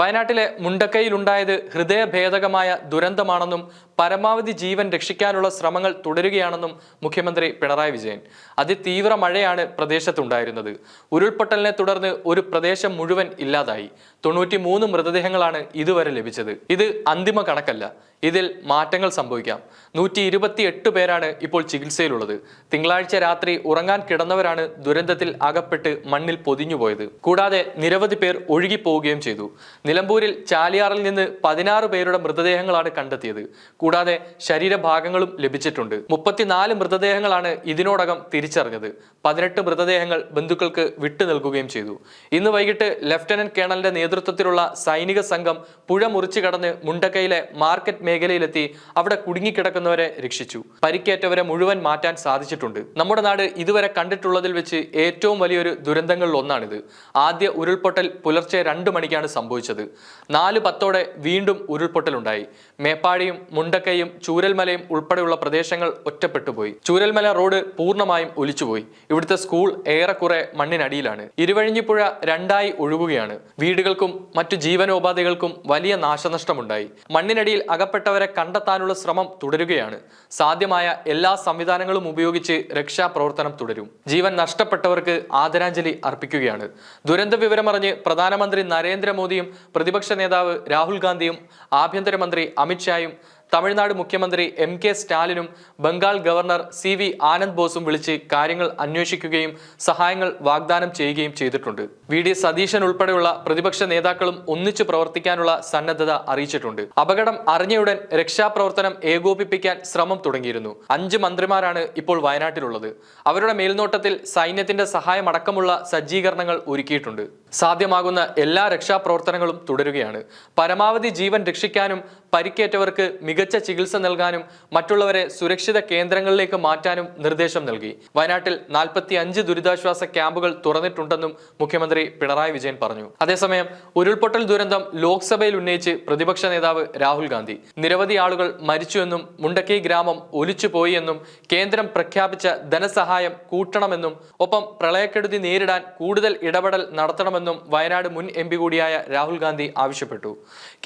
വയനാട്ടിലെ മുണ്ടക്കയിലുണ്ടായത് ഹൃദയഭേദകമായ ദുരന്തമാണെന്നും പരമാവധി ജീവൻ രക്ഷിക്കാനുള്ള ശ്രമങ്ങൾ തുടരുകയാണെന്നും മുഖ്യമന്ത്രി പിണറായി വിജയൻ. അതിതീവ്ര മഴയാണ് പ്രദേശത്തുണ്ടായിരുന്നത്. ഉരുൾപൊട്ടലിനെ തുടർന്ന് ഒരു പ്രദേശം മുഴുവൻ ഇല്ലാതായി. തൊണ്ണൂറ്റി മൃതദേഹങ്ങളാണ് ഇതുവരെ ലഭിച്ചത്. ഇത് അന്തിമ കണക്കല്ല. ഇതിൽ മാറ്റങ്ങൾ സംഭവിക്കാം. നൂറ്റി ഇരുപത്തി എട്ട് പേരാണ് ഇപ്പോൾ ചികിത്സയിലുള്ളത്. തിങ്കളാഴ്ച രാത്രി ഉറങ്ങാൻ കിടന്നവരാണ് ദുരന്തത്തിൽ അകപ്പെട്ട് മണ്ണിൽ പൊതിഞ്ഞുപോയത് കൂടാതെ നിരവധി പേർ ഒഴുകിപ്പോവുകയും ചെയ്തു. നിലമ്പൂരിൽ ചാലിയാറിൽ നിന്ന് പതിനാറ് പേരുടെ മൃതദേഹങ്ങളാണ് കണ്ടെത്തിയത്. കൂടാതെ ശരീരഭാഗങ്ങളും ലഭിച്ചിട്ടുണ്ട്. മുപ്പത്തിനാല് മൃതദേഹങ്ങളാണ് ഇതിനോടകം തിരിച്ചറിഞ്ഞത്. പതിനെട്ട് മൃതദേഹങ്ങൾ ബന്ധുക്കൾക്ക് വിട്ടു നൽകുകയും ചെയ്തു. ഇന്ന് വൈകിട്ട് ലഫ്റ്റനന്റ് കേണലിന്റെ നേതൃത്വത്തിലുള്ള സൈനിക സംഘം പുഴ മുറിച്ചു കടന്ന് മുണ്ടക്കയിലെ മാർക്കറ്റ് മേഖലയിലെത്തി അവിടെ കുടുങ്ങിക്കിടക്കുന്നവരെ രക്ഷിച്ചു. പരിക്കേറ്റവരെ മുഴുവൻ മാറ്റാൻ സാധിച്ചിട്ടുണ്ട്. നമ്മുടെ നാട് ഇതുവരെ കണ്ടിട്ടുള്ളതിൽ വെച്ച് ഏറ്റവും വലിയൊരു ദുരന്തങ്ങളിൽ ഒന്നാണിത്. ആദ്യ ഉരുൾപൊട്ടൽ പുലർച്ചെ രണ്ട് മണിക്കാണ് സംഭവിച്ചത്. നാല് പത്തോടെ വീണ്ടും ഉരുൾപൊട്ടലുണ്ടായി. മേപ്പാടിയും മുണ്ടക്കയും ചൂരൽമലയും ഉൾപ്പെടെയുള്ള പ്രദേശങ്ങൾ ഒറ്റപ്പെട്ടുപോയി. ചൂരൽമല റോഡ് പൂർണമായും ഒലിച്ചുപോയി. ഇവിടുത്തെ സ്കൂൾ ഏറെക്കുറെ മണ്ണിനടിയിലാണ്. ഇരുവഴിഞ്ഞിപ്പുഴ രണ്ടായി ഒഴുകുകയാണ്. വീടുകൾക്കും മറ്റു ജീവനോപാധികൾക്കും വലിയ നാശനഷ്ടമുണ്ടായി. മണ്ണിനടിയിൽ അകപ്പെട്ടവരെ കണ്ടെത്താനുള്ള ശ്രമം തുടരുകയാണ്. സാധ്യമായ എല്ലാ സംവിധാനങ്ങളും ഉപയോഗിച്ച് രക്ഷാപ്രവർത്തനം തുടരും. ജീവൻ നഷ്ടപ്പെട്ടവർക്ക് ആദരാഞ്ജലി അർപ്പിക്കുകയാണ്. ദുരന്ത വിവരമറിഞ്ഞ് പ്രധാനമന്ത്രി നരേന്ദ്രമോദിയും പ്രതിപക്ഷ നേതാവ് രാഹുൽ ഗാന്ധിയും ആഭ്യന്തരമന്ത്രി അമിത്ഷായും തമിഴ്നാട് മുഖ്യമന്ത്രി M K സ്റ്റാലിനും Bengal governor C V Anand ബോസും വിളിച്ച് കാര്യങ്ങൾ അന്വേഷിക്കുകയും സഹായങ്ങൾ വാഗ്ദാനം ചെയ്യുകയും ചെയ്തിട്ടുണ്ട്. വി ഡി സതീശൻ ഉൾപ്പെടെയുള്ള പ്രതിപക്ഷ നേതാക്കളും ഒന്നിച്ചു പ്രവർത്തിക്കാനുള്ള സന്നദ്ധത അറിയിച്ചിട്ടുണ്ട്. അപകടം അറിഞ്ഞയുടൻ രക്ഷാപ്രവർത്തനം ഏകോപിപ്പിക്കാൻ ശ്രമം തുടങ്ങിയിരുന്നു. അഞ്ച് മന്ത്രിമാരാണ് ഇപ്പോൾ വയനാട്ടിലുള്ളത്. അവരുടെ മേൽനോട്ടത്തിൽ സൈന്യത്തിന്റെ സഹായമടക്കമുള്ള സജ്ജീകരണങ്ങൾ ഒരുക്കിയിട്ടുണ്ട്. സാധ്യമാകുന്ന എല്ലാ രക്ഷാപ്രവർത്തനങ്ങളും തുടരുകയാണ്. പരമാവധി ജീവൻ രക്ഷിക്കാനും പരിക്കേറ്റവർക്ക് മികച്ച ചികിത്സ നൽകാനും മറ്റുള്ളവരെ സുരക്ഷിത കേന്ദ്രങ്ങളിലേക്ക് മാറ്റാനും നിർദ്ദേശം നൽകി. വയനാട്ടിൽ നാൽപ്പത്തി അഞ്ച് ദുരിതാശ്വാസ ക്യാമ്പുകൾ തുറന്നിട്ടുണ്ടെന്നും മുഖ്യമന്ത്രി പിണറായി വിജയൻ പറഞ്ഞു. അതേസമയം ഉരുൾപൊട്ടൽ ദുരന്തം ലോക്സഭയിൽ ഉന്നയിച്ച് പ്രതിപക്ഷ നേതാവ് രാഹുൽ ഗാന്ധി. നിരവധി ആളുകൾ മരിച്ചുവെന്നും മുണ്ടക്കി ഗ്രാമം ഒലിച്ചുപോയി എന്നും കേന്ദ്രം പ്രഖ്യാപിച്ച ധനസഹായം കൂട്ടണമെന്നും ഒപ്പം പ്രളയക്കെടുതി നേരിടാൻ കൂടുതൽ ഇടപെടൽ നടത്തണമെന്നും വയനാട് മുൻ എം കൂടിയായ രാഹുൽ ഗാന്ധി ആവശ്യപ്പെട്ടു.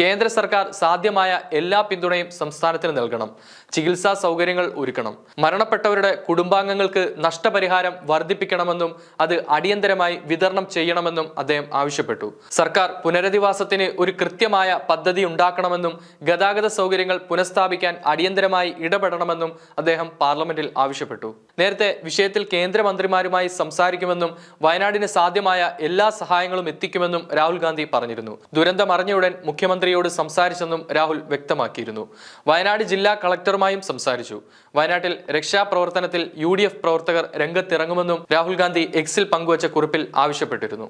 കേന്ദ്ര സർക്കാർ സാധ്യമായ എല്ലാ പിന്തുണയും സംസ്ഥാനത്തിന് നൽകണം. ചികിത്സാ സൗകര്യങ്ങൾ ഒരുക്കണം. മരണപ്പെട്ടവരുടെ കുടുംബാംഗങ്ങൾക്ക് നഷ്ടപരിഹാരം വർദ്ധിപ്പിക്കണമെന്നും അത് അടിയന്തരമായി വിതരണം ചെയ്യണമെന്നും അദ്ദേഹം ആവശ്യപ്പെട്ടു. സർക്കാർ പുനരധിവാസത്തിന് ഒരു കൃത്യമായ പദ്ധതി ഉണ്ടാക്കണമെന്നും ഗതാഗത സൗകര്യങ്ങൾ പുനഃസ്ഥാപിക്കാൻ അടിയന്തരമായി ഇടപെടണമെന്നും അദ്ദേഹം പാർലമെന്റിൽ ആവശ്യപ്പെട്ടു. നേരത്തെ വിഷയത്തിൽ കേന്ദ്രമന്ത്രിമാരുമായി സംസാരിക്കുമെന്നും വയനാടിന് സാധ്യമായ എല്ലാ സഹായങ്ങളും എത്തിക്കുമെന്നും രാഹുൽ ഗാന്ധി പറഞ്ഞിരുന്നു. ദുരന്തം അറിഞ്ഞയുടൻ മുഖ്യമന്ത്രിയോട് സംസാരിച്ചെന്നും രാഹുൽ വ്യക്തമാക്കിയിരുന്നു. വയനാട് ജില്ലാ കളക്ടറുമായും സംസാരിച്ചു. വയനാട്ടിൽ രക്ഷാപ്രവർത്തനത്തിൽ യു പ്രവർത്തകർ രംഗത്തിറങ്ങുമെന്നും രാഹുൽ ഗാന്ധി എക്സിൽ പങ്കുവച്ച കുറിപ്പിൽ ആവശ്യപ്പെട്ടിരുന്നു.